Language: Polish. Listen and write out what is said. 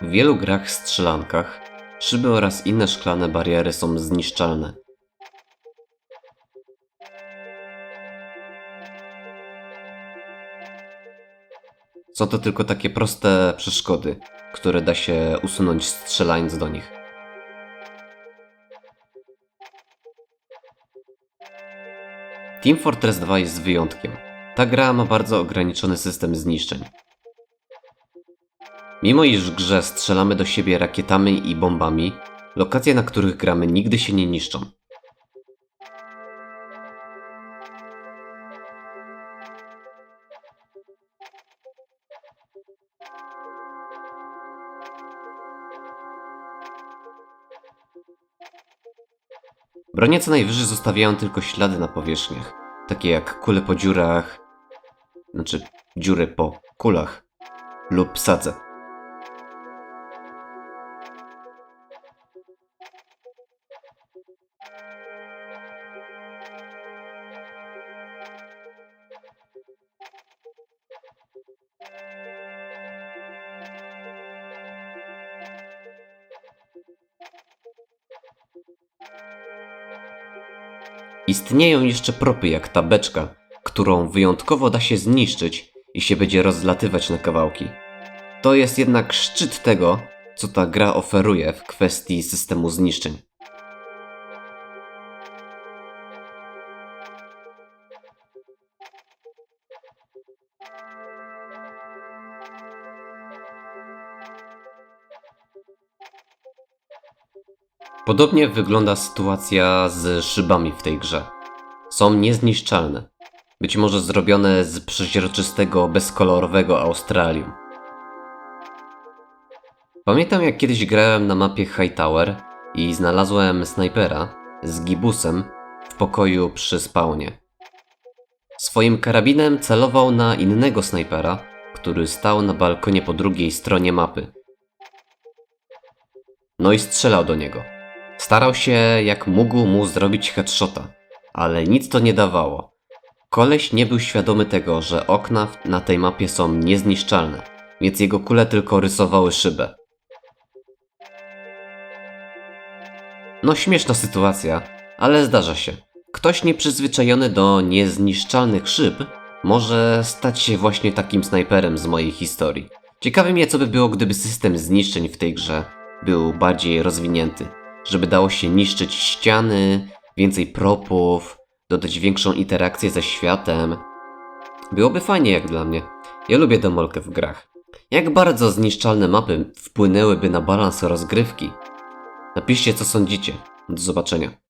W wielu grach strzelankach szyby oraz inne szklane bariery są zniszczalne. Są to tylko takie proste przeszkody, które da się usunąć strzelając do nich. Team Fortress 2 jest wyjątkiem. Ta gra ma bardzo ograniczony system zniszczeń. Mimo iż w grze strzelamy do siebie rakietami i bombami, lokacje, na których gramy, nigdy się nie niszczą. Bronie co najwyżej zostawiają tylko ślady na powierzchniach, takie jak kule po dziurach, znaczy dziury po kulach lub sadze. Istnieją jeszcze propy jak ta beczka, którą wyjątkowo da się zniszczyć i się będzie rozlatywać na kawałki. To jest jednak szczyt tego, co ta gra oferuje w kwestii systemu zniszczeń. Podobnie wygląda sytuacja z szybami w tej grze. Są niezniszczalne. Być może zrobione z przeźroczystego, bezkolorowego Australium. Pamiętam jak kiedyś grałem na mapie Hightower i znalazłem snajpera z gibusem w pokoju przy spawnie. Swoim karabinem celował na innego snajpera, który stał na balkonie po drugiej stronie mapy. No i strzelał do niego. Starał się jak mógł mu zrobić headshota, ale nic to nie dawało. Koleś nie był świadomy tego, że okna na tej mapie są niezniszczalne, więc jego kule tylko rysowały szybę. No śmieszna sytuacja, ale zdarza się. Ktoś nieprzyzwyczajony do niezniszczalnych szyb może stać się właśnie takim snajperem z mojej historii. Ciekawe mnie, co by było, gdyby system zniszczeń w tej grze był bardziej rozwinięty. Żeby dało się niszczyć ściany, więcej propów, dodać większą interakcję ze światem. Byłoby fajnie jak dla mnie. Ja lubię demolkę w grach. Jak bardzo zniszczalne mapy wpłynęłyby na balans rozgrywki? Napiszcie co sądzicie. Do zobaczenia.